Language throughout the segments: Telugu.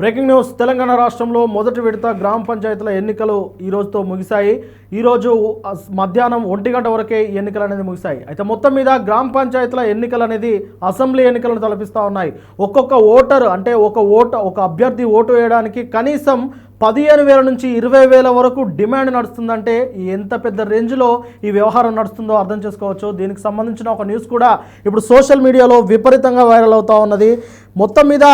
Breaking news. తెలంగాణ రాష్ట్రంలో మొదటి విడత గ్రామ పంచాయతీల ఎన్నికలు ఈ రోజుతో ముగిశాయి. ఈరోజు మధ్యాహ్నం ఒంటి గంట వరకే ఈ ఎన్నికలు అనేది ముగిశాయి. అయితే మొత్తం మీద గ్రామ పంచాయతీల ఎన్నికలు అనేది అసెంబ్లీ ఎన్నికలను తలపిస్తూ ఉన్నాయి. ఒక్కొక్క ఓటర్ అంటే ఒక ఓటు ఒక అభ్యర్థి ఓటు వేయడానికి కనీసం పదిహేను వేల నుంచి ఇరవై వేల వరకు డిమాండ్ నడుస్తుందంటే ఎంత పెద్ద రేంజ్లో ఈ వ్యవహారం నడుస్తుందో అర్థం చేసుకోవచ్చు. దీనికి సంబంధించిన ఒక న్యూస్ కూడా ఇప్పుడు సోషల్ మీడియాలో విపరీతంగా వైరల్ అవుతూ ఉన్నది. మొత్తం మీద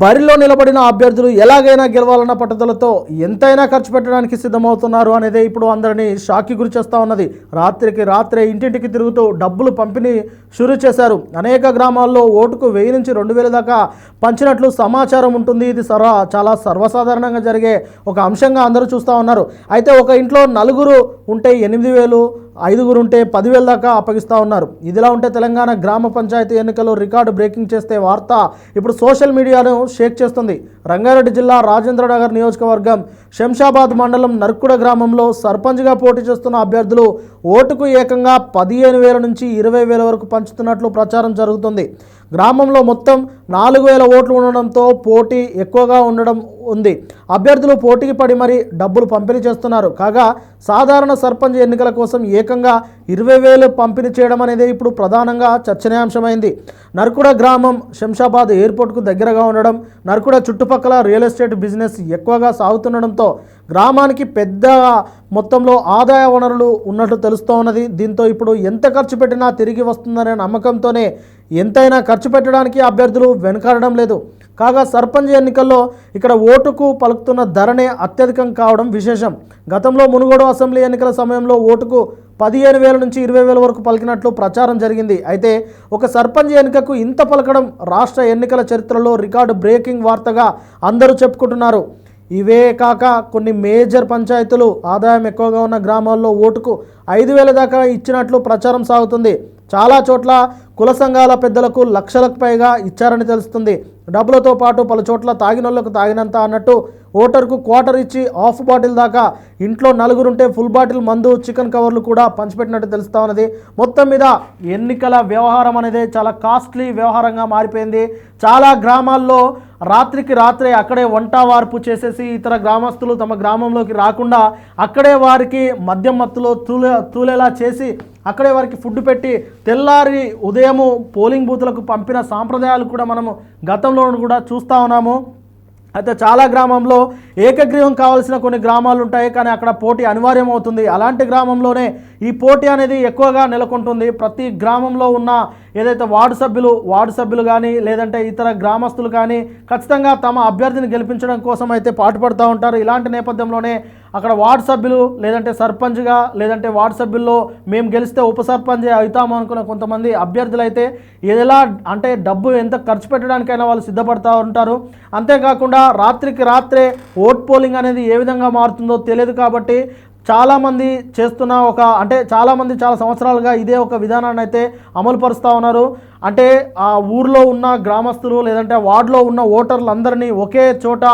బరిలో నిలబడిన అభ్యర్థులు ఎలాగైనా గెలవాలన్న పట్టుదలతో ఎంతైనా ఖర్చు పెట్టడానికి సిద్ధమవుతున్నారు అనేది ఇప్పుడు అందరినీ షాక్కి గురి చేస్తూ ఉన్నది. రాత్రికి రాత్రే ఇంటింటికి తిరుగుతూ డబ్బులు పంపిణీ షురూ చేశారు. అనేక గ్రామాల్లో ఓటుకు వెయ్యి నుంచి రెండు వేల దాకా పంచినట్లు సమాచారం ఉంటుంది. ఇది సర్వ చాలా సర్వసాధారణంగా జరిగే ఒక అంశంగా అందరూ చూస్తూ ఉన్నారు. అయితే ఒక ఇంట్లో నలుగురు ఉంటే ఎనిమిది వేలు ఐదుగురు ఉంటే పదివేల దాకా అప్పగిస్తూ ఉన్నారు. ఇదిలా ఉంటే తెలంగాణ గ్రామ పంచాయతీ ఎన్నికలు రికార్డు బ్రేకింగ్ చేస్తే వార్త ఇప్పుడు సోషల్ మీడియాను షేక్ చేస్తుంది. రంగారెడ్డి జిల్లా రాజేంద్రనగర్ నియోజకవర్గం శంషాబాద్ మండలం నర్కుడ గ్రామంలో సర్పంచ్గా పోటీ చేస్తున్న అభ్యర్థులు ఓటుకు ఏకంగా పదిహేను వేల నుంచి ఇరవై వేల వరకు పంచుతున్నట్లు ప్రచారం జరుగుతుంది. గ్రామంలో మొత్తం నాలుగు వేల ఓట్లు ఉండడంతో పోటీ ఎక్కువగా ఉండడం ఉంది. అభ్యర్థులు పోటీకి పడి మరీ డబ్బులు పంపిణీ చేస్తున్నారు. కాగా సాధారణ సర్పంచ్ ఎన్నికల కోసం ఏకంగా ఇరవై వేలు పంపిణీ చేయడం అనేది ఇప్పుడు ప్రధానంగా చర్చనీయాంశమైంది. నర్కుడ గ్రామం శంషాబాద్ ఎయిర్పోర్ట్కు దగ్గరగా ఉండడం నర్కుడ చుట్టుపక్కల రియల్ ఎస్టేట్ బిజినెస్ ఎక్కువగా సాగుతుండడంతో గ్రామానికి పెద్ద మొత్తంలో ఆదాయ వనరులు ఉన్నట్లు తెలుస్తూ ఉన్నది. దీంతో ఇప్పుడు ఎంత ఖర్చు పెట్టినా తిరిగి వస్తుందనే నమ్మకంతోనే ఎంతైనా ఖర్చు పెట్టడానికి అభ్యర్థులు వెనకాడడం లేదు. కాగా సర్పంచ్ ఎన్నికల్లో ఇక్కడ ఓటుకు పలుకుతున్న ధరనే అత్యధికం కావడం విశేషం. గతంలో మునుగోడు అసెంబ్లీ ఎన్నికల సమయంలో ఓటుకు పదిహేను వేల నుంచి ఇరవై వేల వరకు పలికినట్లు ప్రచారం జరిగింది. అయితే ఒక సర్పంచ్ ఎన్నికకు ఇంత పలకడం రాష్ట్ర ఎన్నికల చరిత్రలో రికార్డు బ్రేకింగ్ వార్తగా అందరూ చెప్పుకుంటున్నారు. ఇవే కాక కొన్ని మేజర్ పంచాయతీలు ఆదాయం ఎక్కువగా ఉన్న గ్రామాల్లో ఓటుకు ఐదు వేల దాకా ఇచ్చినట్లు ప్రచారం సాగుతుంది. చాలా చోట్ల కుల సంఘాల పెద్దలకు లక్షలకు పైగా ఇచ్చారని తెలుస్తుంది. డబ్బులతో పాటు పలు చోట్ల తాగినోళ్ళకు తాగినంత అన్నట్టు ఓటర్కు క్వార్టర్ ఇచ్చి హాఫ్ బాటిల్ దాకా ఇంట్లో నలుగురుంటే ఫుల్ బాటిల్ మందు చికెన్ కవర్లు కూడా పంచిపెట్టినట్టు తెలుస్తా ఉన్నది. మొత్తం మీద ఎన్నికల వ్యవహారం అనేది చాలా కాస్ట్లీ వ్యవహారంగా మారిపోయింది. చాలా గ్రామాల్లో రాత్రికి రాత్రే అక్కడే వంట వార్పు చేసేసి ఇతర గ్రామస్తులు తమ గ్రామంలోకి రాకుండా అక్కడే వారికి మద్యం మత్తులో తూలే తూలేలా చేసి అక్కడే వారికి ఫుడ్ పెట్టి తెల్లారి ఉదయము పోలింగ్ బూతులకు పంపిన సాంప్రదాయాలు కూడా మనము గతంలో కూడా చూస్తూ ఉన్నాము. అయితే చాలా గ్రామంలో ఏకగ్రీవం కావాల్సిన కొన్ని గ్రామాలు ఉంటాయి కానీ అక్కడ పోటీ అనివార్యం అవుతుంది అలాంటి గ్రామంలోనే ఈ పోటీ అనేది ఎక్కువగా నెలకొంటుంది. ప్రతి గ్రామంలో ఉన్న ఏదైతే వార్డు సభ్యులు వార్డు సభ్యులు కానీ లేదంటే ఇతర గ్రామస్తులు కానీ ఖచ్చితంగా తమ అభ్యర్థిని గెలిపించడం కోసం అయితే పాటుపడుతూ ఉంటారు. ఇలాంటి నేపథ్యంలోనే అక్కడ వార్డు సభ్యులు లేదంటే సర్పంచ్గా లేదంటే వార్డు సభ్యుల్లో మేము గెలిస్తే ఉప సర్పంచ్ అవుతాము అనుకున్న కొంతమంది అభ్యర్థులు అయితే ఎలా అంటే డబ్బు ఎంత ఖర్చు పెట్టడానికైనా వాళ్ళు సిద్ధపడతా ఉంటారు. అంతేకాకుండా రాత్రికి రాత్రే ఓట్ పోలింగ్ అనేది ఏ విధంగా మారుతుందో తెలియదు కాబట్టి చాలామంది చేస్తున్న ఒక అంటే చాలామంది చాలా సంవత్సరాలుగా ఇదే ఒక విధానాన్ని అయితే అమలు పరుస్తూ ఉన్నారు. అంటే ఆ ఊర్లో ఉన్న గ్రామస్తులు లేదంటే వార్డులో ఉన్న ఓటర్లందరినీ ఒకే చోట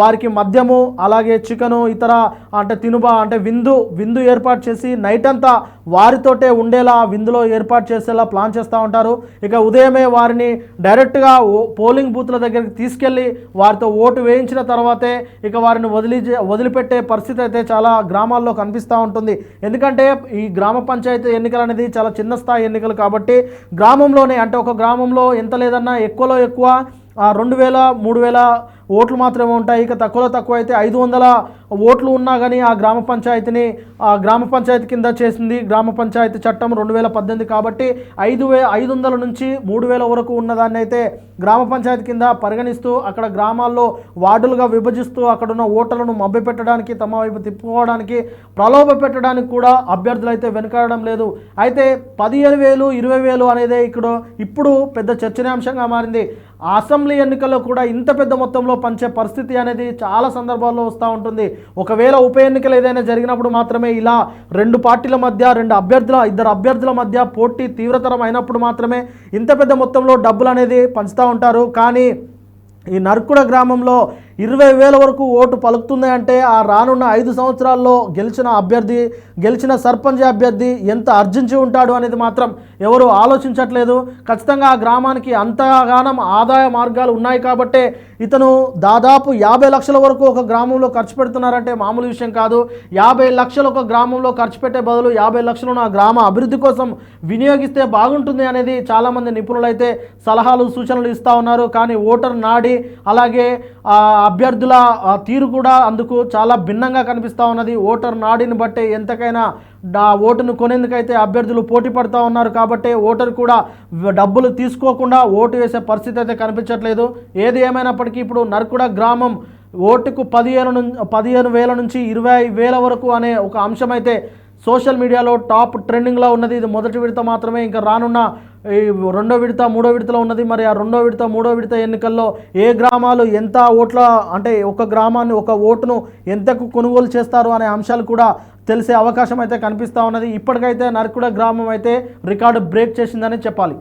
వారికి మద్యము అలాగే చికెను ఇతర అంటే తినుబా అంటే విందు విందు ఏర్పాటు చేసి నైట్ అంతా వారితోటే ఉండేలా విందులో ఏర్పాటు చేసేలా ప్లాన్ చేస్తూ ఉంటారు. ఇక ఉదయమే వారిని డైరెక్ట్గా పోలింగ్ బూత్ల దగ్గరికి తీసుకెళ్ళి వారితో ఓటు వేయించిన తర్వాతే ఇక వారిని వదిలి వదిలిపెట్టే పరిస్థితి అయితే చాలా గ్రామాల్లో కనిపిస్తూ ఉంటుంది. ఎందుకంటే ఈ గ్రామ పంచాయతీ ఎన్నికలు అనేది చాలా చిన్న స్థాయి ఎన్నికలు కాబట్టి గ్రామంలోనే అంటే ఒక గ్రామంలో ఎంత లేదన్నా ఎక్కువలో ఎక్కువ రెండు వేల మూడు వేల ఓట్లు మాత్రమే ఉంటాయి. ఇక తక్కువలో తక్కువ అయితే ఐదు వందల ఓట్లు ఉన్నా కానీ ఆ గ్రామ పంచాయతీని ఆ గ్రామ పంచాయతీ కింద చేసింది గ్రామ పంచాయతీ చట్టం రెండు వేల పద్దెనిమిది కాబట్టి ఐదు వే ఐదు వందల నుంచి మూడు వేల వరకు ఉన్నదాన్ని అయితే గ్రామ పంచాయతీ కింద పరిగణిస్తూ అక్కడ గ్రామాల్లో వార్డులుగా విభజిస్తూ అక్కడ ఉన్న ఓటర్లను మభ్యపెట్టడానికి తమ వైపు తిప్పుకోవడానికి ప్రలోభ పెట్టడానికి కూడా అభ్యర్థులు అయితే వెనుకాడడం లేదు. అయితే పదిహేను వేలు ఇరవై వేలు అనేది ఇక్కడ ఇప్పుడు పెద్ద చర్చనీయాంశంగా మారింది. ఆ అసెంబ్లీ ఎన్నికల్లో కూడా ఇంత పెద్ద మొత్తంలో పంచే పరిస్థితి అనేది చాలా సందర్భాల్లో వస్తూ ఉంటుంది. ఒకవేళ ఉప ఎన్నికలు ఏదైనా జరిగినప్పుడు మాత్రమే ఇలా రెండు పార్టీల మధ్య రెండు అభ్యర్థుల ఇద్దరు అభ్యర్థుల మధ్య పోటీ తీవ్రతరం అయినప్పుడు మాత్రమే ఇంత పెద్ద మొత్తంలో డబ్బులు అనేది పంచుతూ ఉంటారు. కానీ ఈ నర్కుడ గ్రామంలో ఇరవై వేల వరకు ఓటు పలుకుతుంది అంటే ఆ రానున్న ఐదు సంవత్సరాల్లో గెలిచిన అభ్యర్థి గెలిచిన సర్పంచ్ అభ్యర్థి ఎంత అర్జించి ఉంటాడు అనేది మాత్రం ఎవరు ఆలోచించట్లేదు. ఖచ్చితంగా ఆ గ్రామానికి అంతగానం ఆదాయ మార్గాలు ఉన్నాయి కాబట్టే ఇతను దాదాపు యాభై లక్షల వరకు ఒక గ్రామంలో ఖర్చు పెడుతున్నారంటే మామూలు విషయం కాదు. యాభై లక్షలు ఒక గ్రామంలో ఖర్చు పెట్టే బదులు యాభై లక్షలను ఆ గ్రామ అభివృద్ధి కోసం వినియోగిస్తే బాగుంటుంది అనేది చాలామంది నిపుణులైతే సలహాలు సూచనలు ఇస్తూ ఉన్నారు. కానీ ఓటర్ నాడి అలాగే అభ్యర్థుల తీరు కూడా అందుకు చాలా భిన్నంగా కనిపిస్తూ ఉన్నది. ఓటర్ నాడిని బట్టే ఎంతకైనా ఆ ఓటును కొనేందుకైతే అభ్యర్థులు పోటీ పడుతూ ఉన్నారు కాబట్టి ఓటర్ కూడా డబ్బులు తీసుకోకుండా ఓటు వేసే పరిస్థితి అయితే కనిపించట్లేదు. ఏది ఏమైనప్పటికీ ఇప్పుడు నర్కుడ గ్రామం ఓటుకు పదిహేను నుంచి పదిహేను వేల నుంచి ఇరవై వేల వరకు అనే ఒక అంశం అయితే సోషల్ మీడియాలో టాప్ ట్రెండింగ్లో ఉన్నది. ఇది మొదటి విడత మాత్రమే. ఇంకా రానున్న రెండో విడత మూడో విడతలో ఉన్నది. మరి ఆ రెండో విడత మూడో విడత ఎన్నికల్లో ఏ గ్రామాలు ఎంత ఓట్ల అంటే ఒక గ్రామాన్ని ఒక ఓటును ఎంతకు కొనుగోలు చేస్తారు అనే అంశాలు కూడా తెలిసే అవకాశం అయితే కనిపిస్తూ ఉన్నది. ఇప్పటికైతే నరకుడ గ్రామం అయితే రికార్డు బ్రేక్ చేసిందని చెప్పాలి.